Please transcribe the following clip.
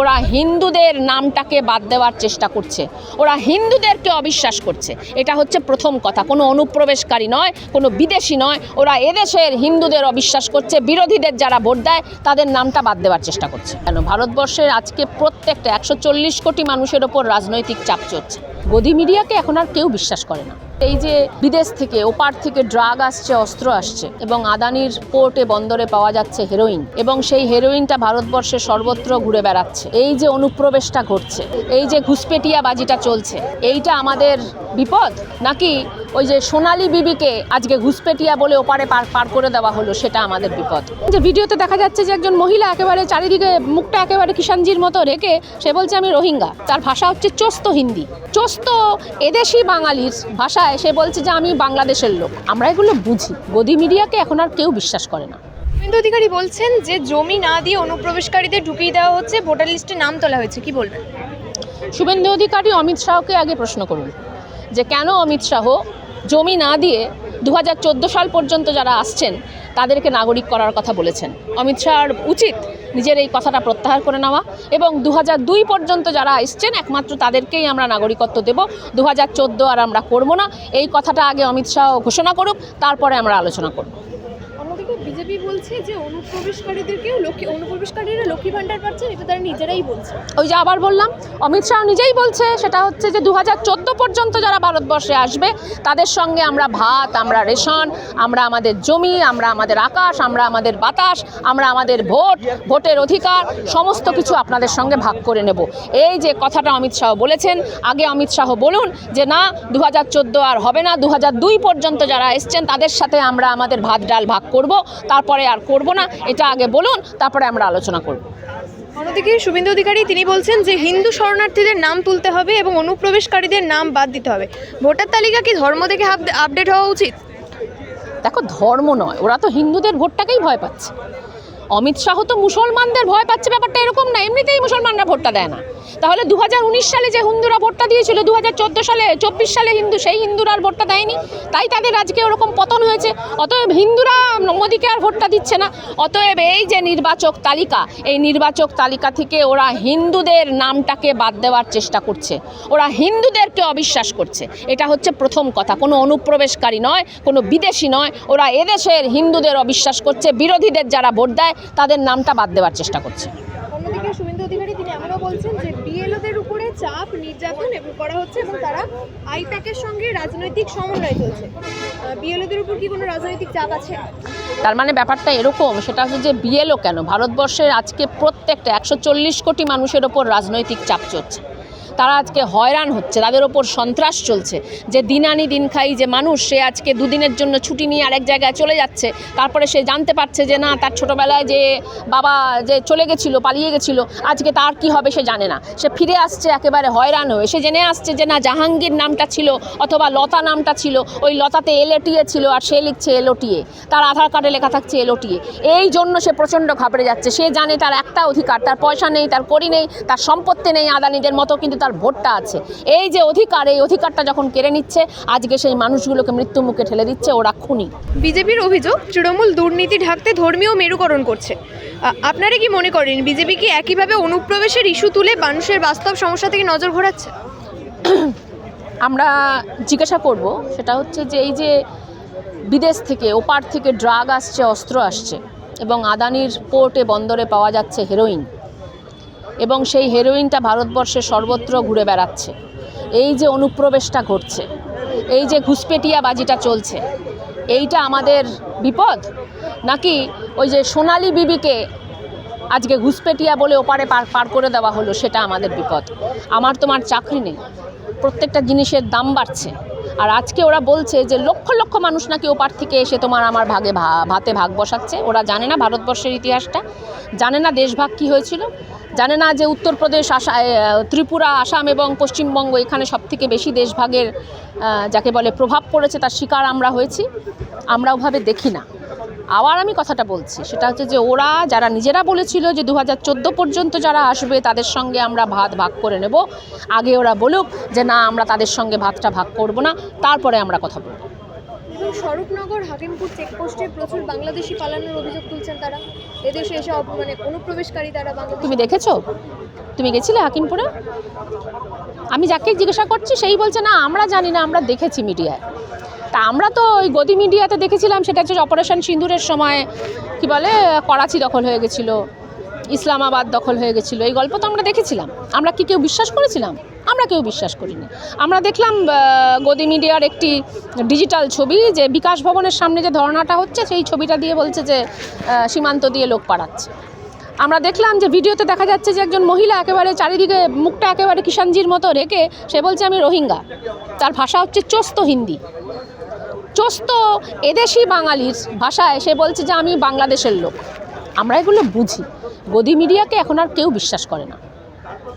ওরা হিন্দুদের নামটাকে বাদ দেওয়ার চেষ্টা করছে। ওরা হিন্দুদেরকে অবিশ্বাস করছে। এটা হচ্ছে প্রথম কথা। কোনো অনুপ্রবেশকারী নয়, কোনো বিদেশি নয়। ওরা এদেশের হিন্দুদের অবিশ্বাস করছে। বিরোধীদের যারা ভোট দেয়, তাদের নামটা বাদ দেওয়ার চেষ্টা করছে। কেন? ভারতবর্ষের আজকে প্রত্যেকটা একশো চল্লিশ কোটি মানুষের ওপর রাজনৈতিক চাপ চলছে। গদি মিডিয়াকে এখন আর কেউ বিশ্বাস করে না। এই যে বিদেশ থেকে, ওপার থেকে ড্রাগ আসছে, অস্ত্র আসছে এবং আদানির পোর্টে, বন্দরে পাওয়া যাচ্ছে হেরোইন এবং সেই হেরোইনটা ভারতবর্ষে সর্বত্র ঘুরে বেড়াচ্ছে। এই যে অনুপ্রবেশটা ঘটছে, এই যে ঘুসপেটিয়া বাজিটা চলছে, এইটা আমাদের বিপদ? নাকি ওই যে সোনালি বিবিকে আজকে ঘুসপেটিয়া বলে ওপারে পার পার করে দেওয়া হলো, সেটা আমাদের বিপদ? যে ভিডিওতে দেখা যাচ্ছে যে একজন মহিলা একেবারে চারিদিকে মুখটা একেবারে কিষাণজির মতো রেখে, সে বলছে, আমি রোহিঙ্গা। তার ভাষা হচ্ছে চোস্ত হিন্দি। চোস্ত এদেশি বাঙালির ভাষায় সে বলছে যে আমি বাংলাদেশের লোক। আমরা এগুলো বুঝি। গদি মিডিয়াকে এখন আর কেউ বিশ্বাস করে না। শুভেন্দু অধিকারী বলছেন যে জমি না দিয়ে অনুপ্রবেশকারীদের ঢুকিয়ে দেওয়া হচ্ছে ভোটার লিস্টে নাম তোলা হয়েছে। কি বলবেন? শুভেন্দু অধিকারী অমিত শাহকে আগে প্রশ্ন করুন। যে কেন অমিত শাহ জমি না দিয়ে দু হাজার চোদ্দ সাল পর্যন্ত যারা আসছেন তাদেরকে নাগরিক করার কথা বলেছেন? অমিত শাহর উচিত নিজের এই কথাটা প্রত্যাহার করে নেওয়া এবং দু দুই পর্যন্ত যারা এসছেন, একমাত্র তাদেরকেই আমরা নাগরিকত্ব দেব। দু হাজার চোদ্দ আর আমরা করব না। এই কথাটা আগে অমিত শাহ ঘোষণা করুক, তারপরে আমরা আলোচনা করব। বিজেপি বলছে যে অনুপ্রবেশকারীদেরকেও লক্ষ্মী অনুপ্রবেশকারীরা লক্ষ্মী ভান্ডার পাচ্ছেন এটা তারা নিজেরাই বলছে। ওই যে আবার বললাম, অমিত শাহ নিজেই বলছে, সেটা হচ্ছে যে দু হাজার চোদ্দ পর্যন্ত যারা ভারতবর্ষে আসবে, তাদের সঙ্গে আমরা ভাত, আমরা রেশন, আমরা আমাদের জমি, আমরা আমাদের আকাশ, আমরা আমাদের বাতাস, আমরা আমাদের ভোট, ভোটের অধিকার, সমস্ত কিছু আপনাদের সঙ্গে ভাগ করে নেব। এই যে কথাটা অমিত শাহ বলেছেন, আগে অমিত শাহ বলুন যে না দু হাজার চোদ্দ আর হবে না দু হাজার দুই পর্যন্ত যারা এসছেন, তাদের সাথে আমরা আমাদের ভাত, ডাল ভাগ করব। তারপরে আর করব না এটা আগে বলুন তারপরে আমরা আলোচনা করব। অন্যদিকে শুভেন্দু অধিকারী তিনি বলছেন যে হিন্দু শরণার্থীদের নাম তুলতে হবে এবং অনুপ্রবেশকারীদের নাম বাদ দিতে হবে। ভোটার তালিকা কি ধর্ম থেকে আপডেট হওয়া উচিত? দেখো ধর্ম নয় ওরা তো হিন্দুদের ভোটটাকেই ভয় পাচ্ছে। অমিত শাহ তো মুসলমানদের ভয় পাচ্ছে, ব্যাপারটা এরকম না, এমনিতেই মুসলমানরা ভোটটা দেয় না। তাহলে দু হাজার উনিশ সালে যে হিন্দুরা ভোটটা দিয়েছিল দু হাজার চোদ্দ সালে, চব্বিশ সালে হিন্দু, সেই হিন্দুরা আর ভোটটা দেয়নি। তাই তাদের আজকে ওরকম পতন হয়েছে। অতএব হিন্দুরা মোদীকে আর ভোটটা দিচ্ছে না। অতএব এই যে নির্বাচক তালিকা, এই নির্বাচক তালিকা থেকে ওরা হিন্দুদের নামটাকে বাদ দেওয়ার চেষ্টা করছে। ওরা হিন্দুদেরকে অবিশ্বাস করছে। এটা হচ্ছে প্রথম কথা। কোনো অনুপ্রবেশকারী নয়, কোনো বিদেশি নয়। ওরা এদেশের হিন্দুদের অবিশ্বাস করছে। বিরোধীদের যারা ভোট দেয় তাদের নামটা বাদ দেওয়ার চেষ্টা করছে। অন্যদিকে শুভেন্দু অধিকারী তিনি এমনও বলছেন যে বিএলওদের উপরে চাপ নির্যাতন এবং করা হচ্ছে এবং তারা আইপ্যাকের সঙ্গে রাজনৈতিক সমন্বয় চলছে বিএলওদের উপর কি কোনো রাজনৈতিক চাপ আছে? তার মানে ব্যাপারটা এরকম সেটা হচ্ছে যে বিএলও কেন? ভারতবর্ষের আজকে প্রত্যেকটা একশো চল্লিশ কোটি মানুষের ওপর রাজনৈতিক চাপ চলছে। তারা আজকে হয়রান হচ্ছে, তাদের ওপর সন্ত্রাস চলছে। যে দিন আনি দিন খাই, যে মানুষ, সে আজকে দুদিনের জন্য ছুটি নিয়ে আরেক জায়গায় চলে যাচ্ছে। তারপরে সে জানতে পারছে যে, না, তার ছোটোবেলায় যে বাবা যে চলে গেছিল, পালিয়ে গেছিল, আজকে তার কি হবে সে জানে না। সে ফিরে আসছে একেবারে হয়রান হয়ে। সে জেনে আসছে যে, না, জাহাঙ্গীর নামটা ছিল অথবা লতা নামটা ছিল, ওই লতাতে এলএটিএ ছিল আর সে লিখছে এলওটিএ। তার আধার কার্ডে লেখা থাকছে এলওটিএ। এই জন্য সে প্রচণ্ড ঘাবড়ে যাচ্ছে। সে জানে তার একটা অধিকার, তার পয়সা নেই, তার করি নেই, তার সম্পত্তি নেই আদানিদের মতো, কিন্তু তার ভোটটা আছে। এই যে অধিকার এই অধিকারটা যখন কেড়ে নিচ্ছে আজকে সেই মানুষগুলোকে মৃত্যু মুখে ঠেলে দিচ্ছে ওরা খুনি। বিজেপির অভিযোগ তৃণমূল দুর্নীতি ঢাকতে ধর্মীয় মেরুকরণ করছে। আপনারা কি মনে করেন বিজেপি কি একইভাবে অনুপ্রবেশের ইস্যু তুলে মানুষের বাস্তব সমস্যা থেকে নজর ঘোরাচ্ছে? আমরা জিজ্ঞাসা করব সেটা হচ্ছে যে এই যে বিদেশ থেকে ওপার থেকে ড্রাগ আসছে অস্ত্র আসছে এবং আদানির পোর্টে বন্দরে পাওয়া যাচ্ছে হেরোইন। এবং সেই হেরোইনটা ভারতবর্ষে সর্বত্র ঘুরে বেড়াচ্ছে। এই যে অনুপ্রবেশটা ঘটছে, এই যে ঘুসপেটিয়া বাজিটা চলছে, এইটা আমাদের বিপদ? নাকি ওই যে সোনালি বিবিকে আজকে ঘুসপেটিয়া বলে ওপারে পার পার করে দেওয়া হলো, সেটা আমাদের বিপদ। আমার তোমার চাকরি নেই, প্রত্যেকটা জিনিসের দাম বাড়ছে। আর আজকে ওরা বলছে যে লক্ষ লক্ষ মানুষ নাকি ওপার থেকে এসে তোমার আমার ভাগে ভাতে ভাগ বসাচ্ছে। ওরা জানে না ভারতবর্ষের ইতিহাসটা, জানে না দেশভাগ কী হয়েছিল। জানে না যে উত্তরপ্রদেশ, আসা ত্রিপুরা, আসাম এবং পশ্চিমবঙ্গ এখানে সবথেকে বেশি দেশভাগের যাকে বলে প্রভাব পড়েছে তার শিকার আমরা হয়েছি, আমরা ওভাবে দেখি না। আবার আমি কথাটা বলছি, সেটা হচ্ছে যে ওরা যারা নিজেরা বলেছিল যে দু হাজার চোদ্দ পর্যন্ত যারা আসবে তাদের সঙ্গে আমরা ভাত ভাগ করে নেব, আগে ওরা বলুক যে না, আমরা তাদের সঙ্গে ভাতটা ভাগ করব না, তারপরে আমরা কথা বলব। এবং স্বরূপনগর হাকিমপুর চেকপোস্টে প্রচুর বাংলাদেশি পালানোর অভিযোগ তুলছেন তারা। এদেশে এসে মানে অনুপ্রবেশকারী তারা বাংলাদেশ তুমি দেখেছ? তুমি গেছিলে হাকিমপুরে? আমি যাকে জিজ্ঞাসা করছি সেই বলছে, না, আমরা জানি না, আমরা দেখেছি মিডিয়ায়। তা আমরা তো ওই গদি মিডিয়াতে দেখেছিলাম, সেটা হচ্ছে অপারেশন সিন্দুরের সময়, কি বলে, করাচি দখল হয়ে গেছিল। ইসলামাবাদ দখল হয়ে গেছিল। এই গল্প তো আমরা দেখেছিলাম। আমরা কি কেউ বিশ্বাস করেছিলাম? আমরা কেউ বিশ্বাস করিনি। আমরা দেখলাম গদি মিডিয়ার একটি ডিজিটাল ছবি যে বিকাশ ভবনের সামনে যে ধর্নাটা হচ্ছে, সেই ছবিটা দিয়ে বলছে যে সীমান্ত দিয়ে লোক পাড়াচ্ছে। আমরা দেখলাম যে ভিডিওতে দেখা যাচ্ছে যে একজন মহিলা একেবারে চারিদিকে মুখটা একেবারে কিষাণজির মতো রেখে, সে বলছে, আমি রোহিঙ্গা। তার ভাষা হচ্ছে চোস্ত হিন্দি। চোস্ত এদেশি বাঙালির ভাষায় সে বলছে যে, আমি বাংলাদেশের লোক। আমরা এগুলো বুঝি। গদি মিডিয়াকে এখন আর কেউ বিশ্বাস করে না।